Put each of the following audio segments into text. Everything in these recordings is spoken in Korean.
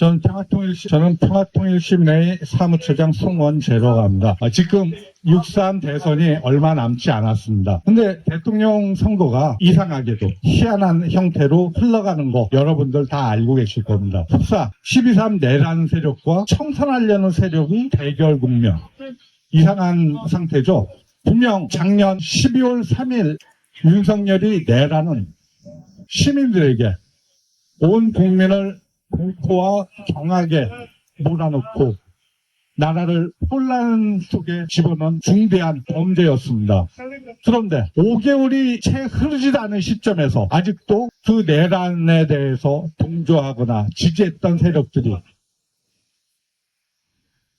저는 평화통일, 시- 저는 평화통일시민회 사무처장 송원재라고 합니다. 아, 지금 6.3 대선이 얼마 남지 않았습니다. 근데 대통령 선거가 이상하게도 희한한 형태로 흘러가는 거 여러분들 다 알고 계실 겁니다. 흡사 12.3 내란 세력과 청산하려는 세력이 대결 국면. 이상한 상태죠. 분명 작년 12월 3일 윤석열이 내라는 시민들에게 온 국민을 공포와 경악에 몰아넣고 나라를 혼란 속에 집어넣은 중대한 범죄였습니다. 그런데 5개월이 채 흐르지도 않은 시점에서 아직도 그 내란에 대해서 동조하거나 지지했던 세력들이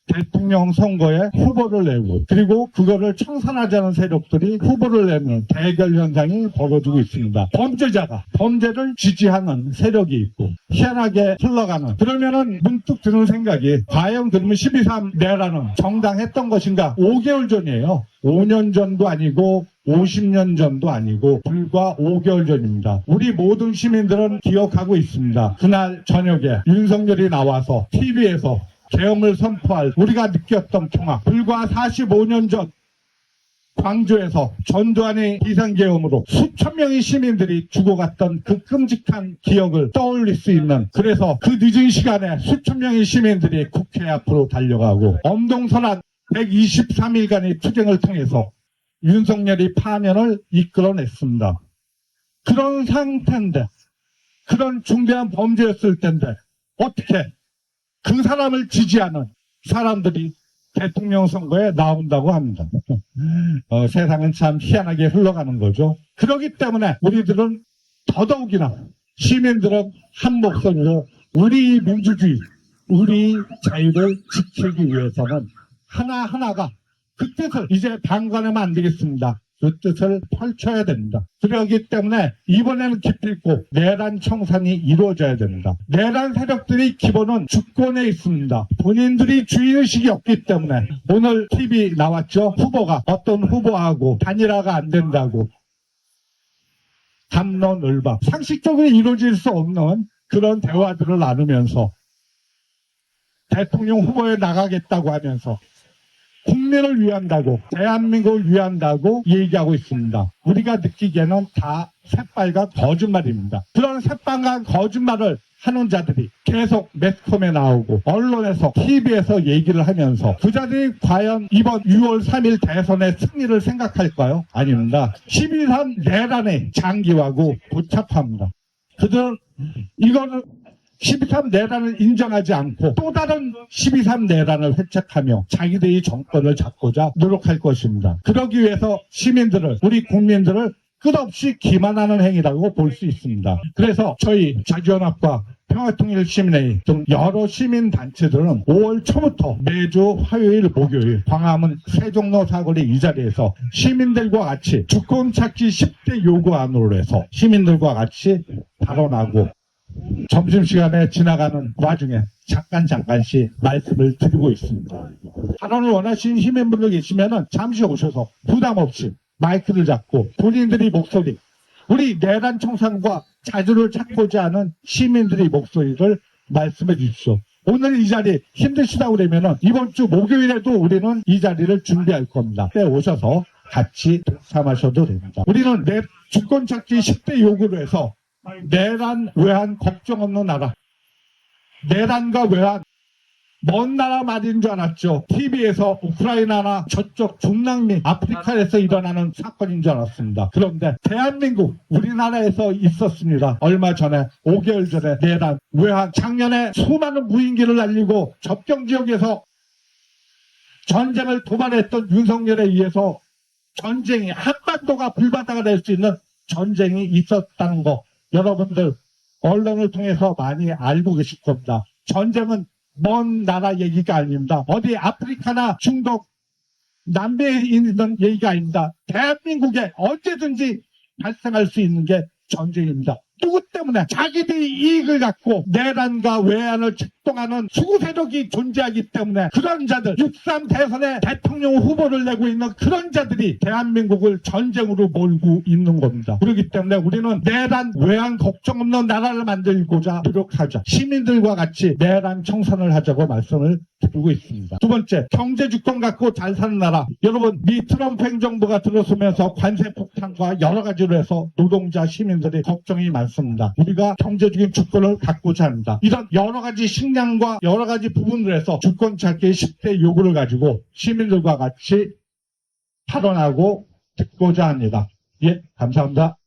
대통령 선거에 후보를 내고 그리고 그거를 청산하자는 세력들이 후보를 내는 대결 현상이 벌어지고 있습니다. 범죄자가 범죄를 지지하는 세력이 있고 희한하게 흘러가는 그러면은 문득 드는 생각이 과연 그러면 12.3 내라는 정당했던 것인가 5개월 전이에요. 5년 전도 아니고 50년 전도 아니고 불과 5개월 전입니다. 우리 모든 시민들은 기억하고 있습니다. 그날 저녁에 윤석열이 나와서 TV에서 계엄을 선포할 우리가 느꼈던 평화. 불과 45년 전 광주에서 전두환의 비상계엄으로 수천 명의 시민들이 죽어갔던 그 끔찍한 기억을 떠올릴 수 있는 그래서 그 늦은 시간에 수천 명의 시민들이 국회 앞으로 달려가고 엄동설한 123일간의 투쟁을 통해서 윤석열이 파면을 이끌어냈습니다. 그런 상태인데 그런 중대한 범죄였을 텐데 어떻게 그 사람을 지지하는 사람들이 대통령 선거에 나온다고 합니다. 어, 세상은 참 희한하게 흘러가는 거죠. 그렇기 때문에 우리들은 더더욱이나 시민들은 한 목소리로 우리 민주주의, 우리 자유를 지키기 위해서는 하나하나가 그 뜻을 이제 방관하면 안 되겠습니다. 그 뜻을 펼쳐야 됩니다. 그렇기 때문에 이번에는 기필코 내란 청산이 이루어져야 됩니다. 내란 세력들이 기본은 주권에 있습니다. 본인들이 주의의식이 없기 때문에 오늘 TV 나왔죠. 후보가 어떤 후보하고 단일화가 안 된다고 담론을박 상식적으로 이루어질 수 없는 그런 대화들을 나누면서 대통령 후보에 나가겠다고 하면서 국민을 위한다고 대한민국을 위한다고 얘기하고 있습니다. 우리가 느끼기에는 다 새빨간 거짓말입니다. 그런 새빨간 거짓말을 하는 자들이 계속 매스컴에 나오고 언론에서 TV에서 얘기를 하면서 그 자들이 과연 이번 6월 3일 대선의 승리를 생각할까요? 아닙니다. 12.3 내란의 장기화고 복잡합니다. 그들은 이거는 12.3 내란을 인정하지 않고 또 다른 12.3 내란을 회책하며 자기들이 정권을 잡고자 노력할 것입니다. 그러기 위해서 시민들을, 우리 국민들을 끝없이 기만하는 행위라고 볼 수 있습니다. 그래서 저희 자주연합과 평화통일시민회의 등 여러 시민단체들은 5월 초부터 매주 화요일, 목요일 광화문 세종로 사거리 이 자리에서 시민들과 같이 주권 찾기 10대 요구안으로 해서 시민들과 같이 발언하고 점심시간에 지나가는 와중에 잠깐 잠깐씩 말씀을 드리고 있습니다. 발언을 원하시는 시민분들 계시면 잠시 오셔서 부담 없이 마이크를 잡고 본인들이 목소리, 우리 내란 청산과 자주를 찾고자 하는 시민들의 목소리를 말씀해 주십시오. 오늘 이 자리 힘드시다고 그러면 이번 주 목요일에도 우리는 이 자리를 준비할 겁니다. 때 오셔서 같이 동참하셔도 됩니다. 우리는 내 주권 찾기 10대 요구로 해서 내란, 외환 걱정 없는 나라. 내란과 외환 먼 나라 말인 줄 알았죠. TV에서 우크라이나나 저쪽 중남미 아프리카에서 일어나는 사건인 줄 알았습니다. 그런데 대한민국 우리나라에서 있었습니다. 얼마 전에 5개월 전에 내란 외환 작년에 수많은 무인기를 날리고 접경 지역에서 전쟁을 도발했던 윤석열에 의해서 전쟁이 한반도가 불바다가 될 수 있는 전쟁이 있었다는 거 여러분들 언론을 통해서 많이 알고 계실 겁니다. 전쟁은 먼 나라 얘기가 아닙니다. 어디 아프리카나 중동 남미에 있는 얘기가 아닙니다. 대한민국에 언제든지 발생할 수 있는 게 전쟁입니다. 누구 때문에 자기들이 이익을 갖고 내란과 외환을 활 동하는 수구 세력이 존재하기 때문에 그런 자들 6.3 대선에 대통령 후보를 내고 있는 그런 자들이 대한민국을 전쟁으로 몰고 있는 겁니다. 그렇기 때문에 우리는 내란 외환 걱정 없는 나라를 만들고자 노력하자. 시민들과 같이 내란 청산을 하자고 말씀을 드리고 있습니다. 두 번째, 경제 주권 갖고 잘 사는 나라. 여러분, 미 트럼프 행정부가 들어서면서 관세 폭탄과 여러 가지로 해서 노동자 시민들의 걱정이 많습니다. 우리가 경제적인 주권을 갖고자 합니다. 이런 여러 가지 식량과 여러 가지 부분을 해서 주권 찾기의 10대 요구를 가지고 시민들과 같이 탈원하고 듣고자 합니다. 예, 감사합니다.